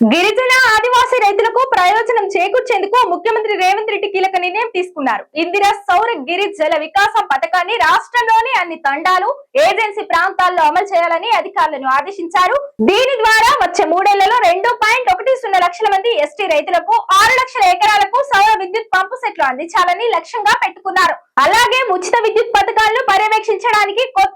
గిరిజన ఆదివాసీ రైతులకు ప్రయోజనం చేకూర్చేందుకు ముఖ్యమంత్రి రేవంత్ రెడ్డి కీలక నిర్ణయం తీసుకున్నారు. ఇందిరా సౌర గిరి జల వికాసం పథకాన్ని రాష్ట్రంలోని అన్ని తండాలు ఏజెన్సీ ప్రాంతాల్లో అమలు చేయాలని అధికారులను ఆదేశించారు. దీని ద్వారా వచ్చే మూడేళ్ళలో రెండు పాయింట్ ఒకటి సున్నా లక్షల మంది ఎస్టీ రైతులకు ఆరు లక్షల ఎకరాలకు సౌర విద్యుత్ పంపు సెట్లు అందించాలని లక్ష్యంగా పెట్టుకున్నారు. అలాగే ఉచిత విద్యుత్ పథకాలను పర్యవేక్షించడానికి కొత్త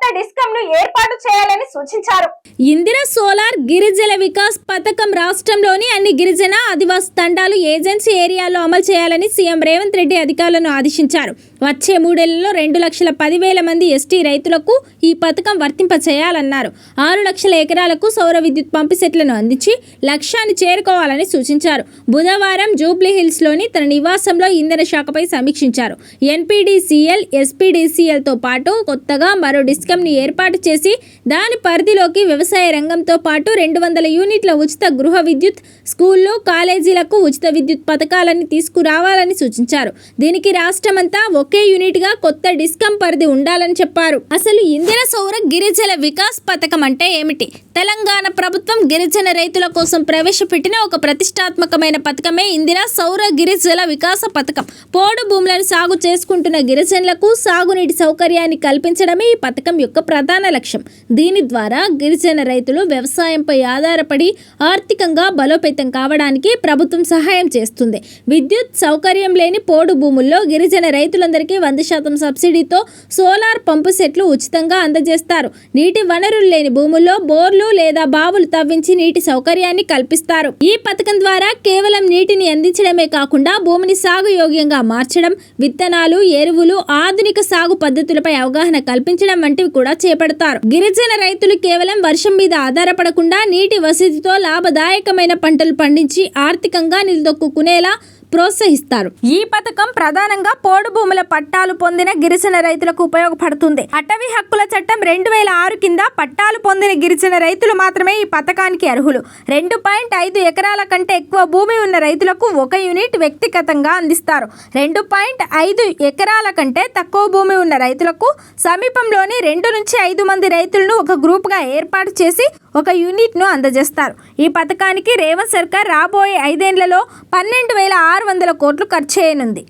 పార్కులు ఏర్పాటు చేయాలని సూచించారు. ఇందిరా సోలార్ గిరిజల వికాస్ పథకం రాష్ట్రంలోని అన్ని గిరిజన ఆదివాసీ తండాలు ఏజెన్సీ ఏరియాలో అమలు చేయాలని సీఎం రేవంత్ రెడ్డి అధికారులను ఆదేశించారు. వచ్చే మూడేళ్ళలో రెండు లక్షల పదివేల మంది ఎస్టీ రైతులకు ఈ పథకం వర్తింప చేయాలన్నారు ఆరు లక్షల ఎకరాలకు సౌర విద్యుత్ పంపు సెట్లను అందించి లక్ష్యాన్ని చేరుకోవాలని సూచించారు. బుధవారం జూబ్లీ హిల్స్లోని తన నివాసంలో ఇంధన శాఖపై సమీక్షించారు. ఎన్పీడీసీఎల్ ఎస్పీడీసీఎల్తో పాటు కొత్తగా మరో డిస్కమ్ని ఏర్పాటు చేసి దాని పరిధిలోకి వ్యవసాయ రంగంతో పాటు రెండు వందల యూనిట్ల ఉచిత గృహ విద్యుత్ స్కూళ్ళు కాలేజీలకు ఉచిత విద్యుత్ పథకాలని తీసుకురావాలని సూచించారు. దీనికి రాష్ట్రమంతా ఒకే యూనిట్గా కొత్త డిస్కమ్ పరిధి ఉండాలని చెప్పారు. అసలు ఇందిర సౌర గిరిజన వికాస్ పథకం అంటే ఏమిటి? తెలంగాణ ప్రభుత్వం గిరిజన రైతుల కోసం ప్రవేశపెట్టిన ఒక ప్రతిష్టాత్మకమైన పథకమే ఇందిరా సౌర గిరిజల వికాస పథకం. పోడు భూములను సాగు చేసుకుంటున్న గిరిజనులకు సాగునీటి సౌకర్యాన్ని కల్పించడమే ఈ పథకం యొక్క ప్రధాన లక్ష్యం. దీని ద్వారా గిరిజన రైతులు వ్యవసాయంపై ఆధారపడి ఆర్థికంగా బలోపేతం కావడానికి ప్రభుత్వం సహాయం చేస్తుంది. విద్యుత్ సౌకర్యం లేని పోడు భూముల్లో గిరిజన రైతులందరికీ వంద శాతం సబ్సిడీతో సోలార్ పంపు సెట్లు ఉచితంగా అందజేస్తారు. నీటి వనరులు లేని భూముల్లో బోర్లు లేదా బావులు తవ్వించి నీటి సౌకర్యాన్ని కల్పిస్తారు. ఈ పథకం ద్వారా కేవలం నీటిని అందించడమే కాకుండా భూమిని సాగు యోగ్యంగా మార్చడం విత్తనాలు ఎరువులు ఆధునిక సాగు పద్ధతులపై అవగాహన కల్పించడం వంటివి కూడా చేపడతారు గిరిజన రైతులు కేవలం వర్షం మీద ఆధారపడకుండా నీటి వసతితో లాభదాయకమైన పంటలు పండించి ఆర్థికంగా నిలదొక్కునేలా ప్రోత్సహిస్తారు. ఈ పథకం ప్రధానంగా పోడు భూముల పట్టాలు పొందిన గిరిజన రైతులకు ఉపయోగపడుతుంది. అటవీ హక్కుల చట్టం రెండు వేల ఆరు కింద పట్టాలు పొందిన గిరిజన రైతులు మాత్రమే ఈ పథకానికి అర్హులు. రెండు పాయింట్ ఐదు ఎకరాల కంటే ఎక్కువ భూమి ఉన్న రైతులకు ఒక యూనిట్ వ్యక్తిగతంగా అందిస్తారు. రెండు పాయింట్ ఐదు ఎకరాల కంటే తక్కువ భూమి ఉన్న రైతులకు సమీపంలోని రెండు నుంచి ఐదు మంది రైతులను ఒక గ్రూప్గా ఏర్పాటు చేసి ఒక యూనిట్ను అందజేస్తారు. ఈ పథకానికి రేవంత్ సర్కార్ రాబోయే ఐదేళ్ళలో పన్నెండు వేల ఆరు వందల కోట్లు ఖర్చు చేయనుంది